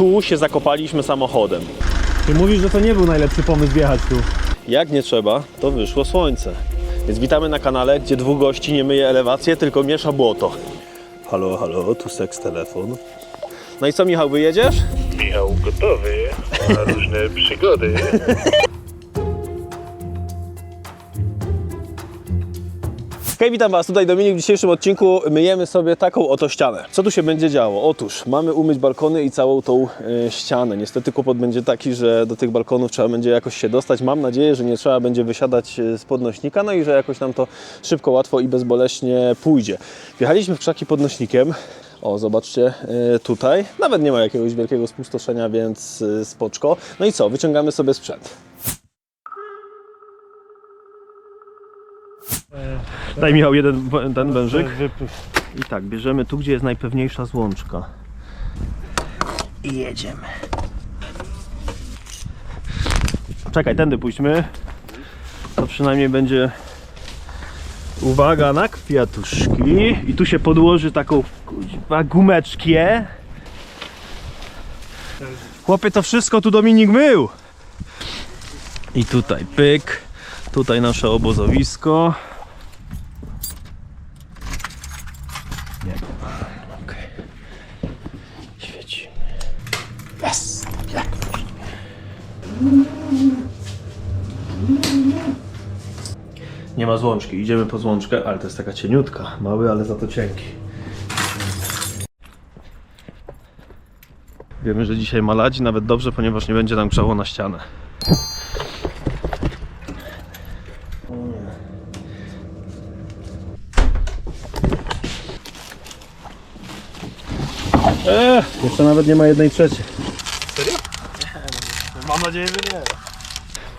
Tu się zakopaliśmy samochodem. Ty mówisz, że to nie był najlepszy pomysł wjechać tu. Jak nie trzeba, to wyszło słońce. Więc witamy na kanale, gdzie dwóch gości nie myje elewację, tylko miesza błoto. Halo, halo, tu seks telefon. No i co Michał, wyjedziesz? Michał gotowy na różne przygody. Hej, witam Was, tutaj Dominik. W dzisiejszym odcinku myjemy sobie taką oto ścianę. Co tu się będzie działo? Otóż mamy umyć balkony i całą tą e, ścianę. Niestety kłopot będzie taki, że do tych balkonów trzeba będzie jakoś się dostać. Mam nadzieję, że nie trzeba będzie wysiadać e, z podnośnika, no i że jakoś nam to szybko, łatwo i bezboleśnie pójdzie. Wjechaliśmy w krzaki podnośnikiem. O, zobaczcie e, tutaj. Nawet nie ma jakiegoś wielkiego spustoszenia, więc spoczko. No i co? Wyciągamy sobie sprzęt. Daj Michał jeden ten wężyk. I tak, bierzemy tu, gdzie jest najpewniejsza złączka. I jedziemy. Czekaj, tędy pójdźmy. To przynajmniej będzie uwaga na kwiatuszki. I tu się podłoży taką kuźwa, gumeczkę. Chłopie, to wszystko tu Dominik mył. I tutaj pyk. Tutaj nasze obozowisko. Nie. Okej. Świecimy. Yes! Jak Nie ma złączki. Idziemy po złączkę, ale to jest taka cieniutka. Mały, ale za to cienki. Wiemy, że dzisiaj ma lać, nawet dobrze, ponieważ nie będzie nam grzało na ścianę. Eee, jeszcze nawet nie ma jednej trzeciej. Mam nadzieję, że nie.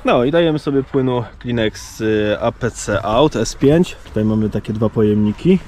No i dajemy sobie płynu Kleenex y, APC Out S5. Tutaj mamy takie dwa pojemniki.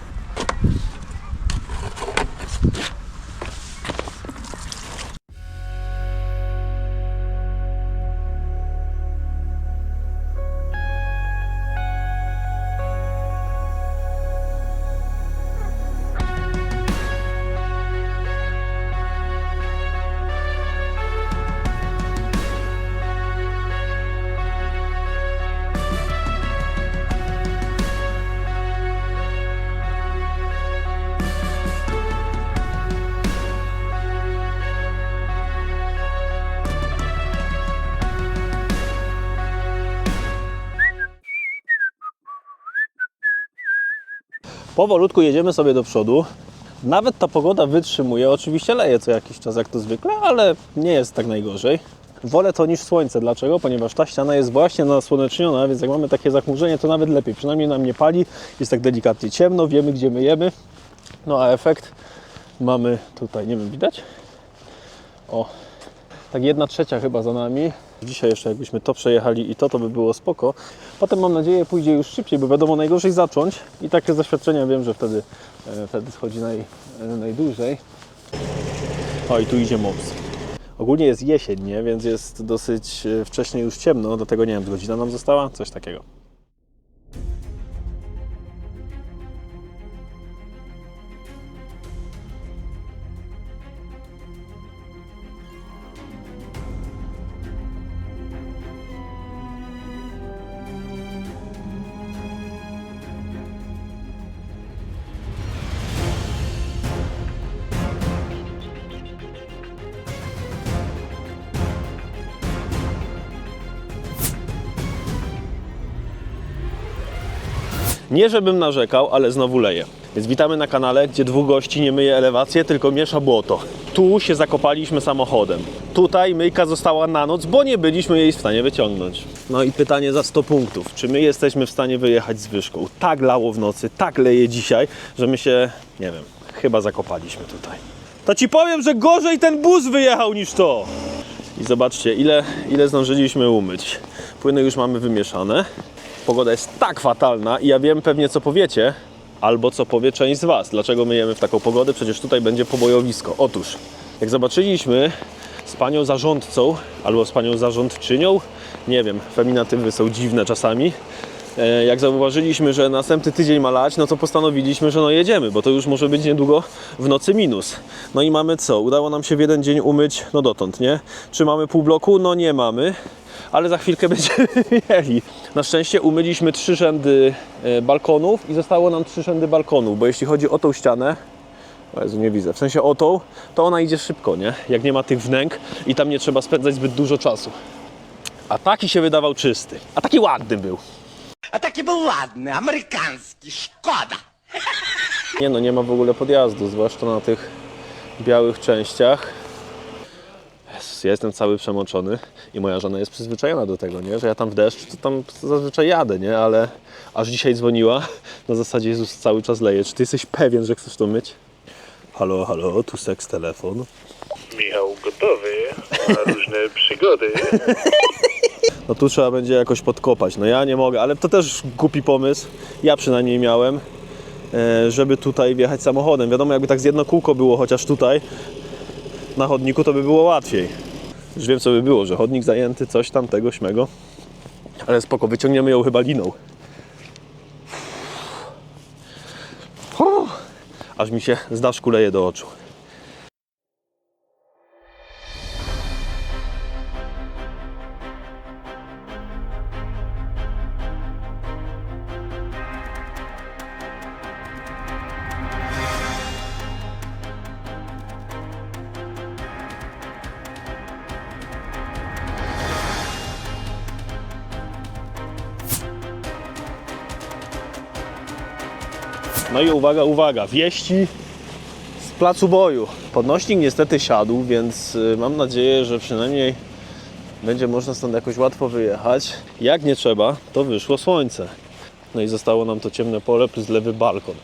Powolutku jedziemy sobie do przodu. Nawet ta pogoda wytrzymuje. Oczywiście leje co jakiś czas, jak to zwykle, ale nie jest tak najgorzej. Wolę to niż słońce. Dlaczego? Ponieważ ta ściana jest właśnie nasłoneczniona, więc jak mamy takie zachmurzenie, to nawet lepiej. Przynajmniej nam nie pali, jest tak delikatnie ciemno, wiemy gdzie myjemy. No a efekt mamy tutaj, nie wiem, widać? O, tak jedna trzecia chyba za nami. Dzisiaj jeszcze jakbyśmy to przejechali i to, to by było spoko. Potem mam nadzieję pójdzie już szybciej, bo wiadomo najgorzej zacząć i takie zaświadczenia wiem, że wtedy, e, wtedy schodzi naj, e, najdłużej. O i tu idzie mops. Ogólnie jest jesień, nie? więc jest dosyć e, wcześnie już ciemno, dlatego nie wiem, godzina nam została, coś takiego. Nie żebym narzekał, ale znowu leje. Więc witamy na kanale, gdzie dwóch gości nie myje elewację, tylko miesza błoto. Tu się zakopaliśmy samochodem. Tutaj myjka została na noc, bo nie byliśmy jej w stanie wyciągnąć. No i pytanie za 100 punktów. Czy my jesteśmy w stanie wyjechać z wyżką? Tak lało w nocy, tak leje dzisiaj, że my się, nie wiem, chyba zakopaliśmy tutaj. To ci powiem, że gorzej ten bus wyjechał niż to. I zobaczcie, ile, ile zdążyliśmy umyć. Płyny już mamy wymieszane. Pogoda jest tak fatalna i ja wiem pewnie co powiecie, albo co powie część z Was. Dlaczego myjemy w taką pogodę? Przecież tutaj będzie pobojowisko. Otóż, jak zobaczyliśmy z panią zarządcą albo z panią zarządczynią, nie wiem, feminatywy są dziwne czasami, jak zauważyliśmy, że następny tydzień ma lać, no to postanowiliśmy, że no jedziemy, bo to już może być niedługo w nocy minus. No i mamy co? Udało nam się w jeden dzień umyć, no dotąd, nie? Czy mamy pół bloku? No nie mamy, ale za chwilkę będziemy mieli. Na szczęście umyliśmy trzy rzędy e, balkonów i zostało nam trzy rzędy balkonów, bo jeśli chodzi o tą ścianę, Jezu, nie widzę. W sensie o tą, to ona idzie szybko, nie? Jak nie ma tych wnęk i tam nie trzeba spędzać zbyt dużo czasu. A taki się wydawał czysty. A taki ładny był. А taki był ładny, amerykański, szkoda. Nie no, nie ma w ogóle podjazdu, zwłaszcza na tych białych częściach. Jezus, ja jestem cały przemoczony i moja żona jest przyzwyczajona do tego, nie? Że ja tam w deszcz, to tam zazwyczaj jadę, nie? Ale aż dzisiaj dzwoniła, na zasadzie Jezus cały czas leje. Czy ty jesteś pewien, że chcesz to myć? Halo, halo, tu seks telefon. Michał gotowy na różne przygody. No tu trzeba będzie jakoś podkopać. No ja nie mogę, ale to też głupi pomysł. Ja przynajmniej miałem, e, żeby tutaj wjechać samochodem. Wiadomo, jakby tak z jedno kółko było, chociaż tutaj na chodniku to by było łatwiej. Już wiem, co by było, że chodnik zajęty, coś tam, tego, śmego. Ale spoko, wyciągniemy ją chyba liną. Aż mi się z daszku leje do oczu. No i uwaga, uwaga, wieści z placu boju. Podnośnik niestety siadł, więc y, mam nadzieję, że przynajmniej będzie można stąd jakoś łatwo wyjechać. Jak nie trzeba, to wyszło słońce. No i zostało nam to ciemne pole plus lewy balkon.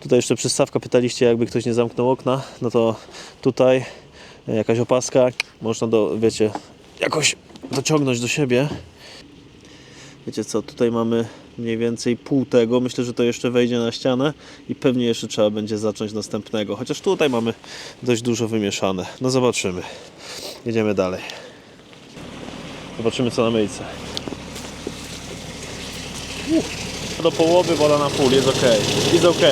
Tutaj jeszcze przystawka pytaliście, jakby ktoś nie zamknął okna, no to tutaj e, jakaś opaska, można do, wiecie, jakoś dociągnąć do siebie. Wiecie co, tutaj mamy mniej więcej pół tego. Myślę, że to jeszcze wejdzie na ścianę i pewnie jeszcze trzeba będzie zacząć następnego. Chociaż tutaj mamy dość dużo wymieszane. No zobaczymy. Jedziemy dalej. Zobaczymy co na myjce. Do połowy woda na pół, jest ok. Jest ok.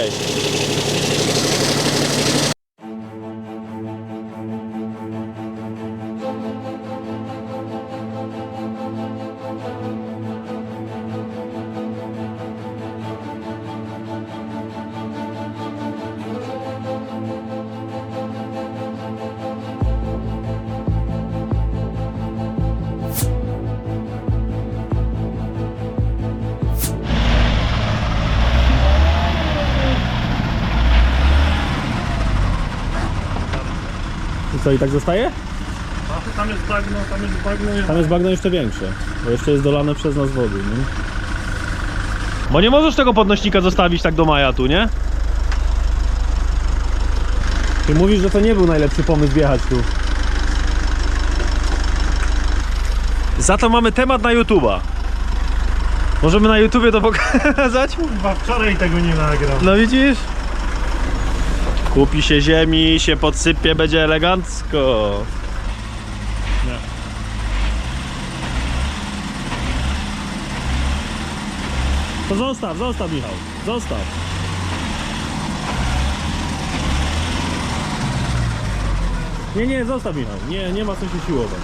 Co, i tak zostaje? Tam jest bagno, tam jest bagno. Tam jest bagno jeszcze większe, bo jeszcze jest dolane przez nas wody, nie? Bo nie możesz tego podnośnika zostawić tak do maja tu, nie? Ty mówisz, że to nie był najlepszy pomysł wjechać tu. Za to mamy temat na YouTube'a. Możemy na YouTubie to pokazać? Chyba wczoraj tego nie nagrał. No widzisz? Kupi się ziemi, się podsypie, będzie elegancko. To zostaw, zostaw Michał, zostaw. Nie, nie, zostaw Michał, nie, nie ma co się siłować.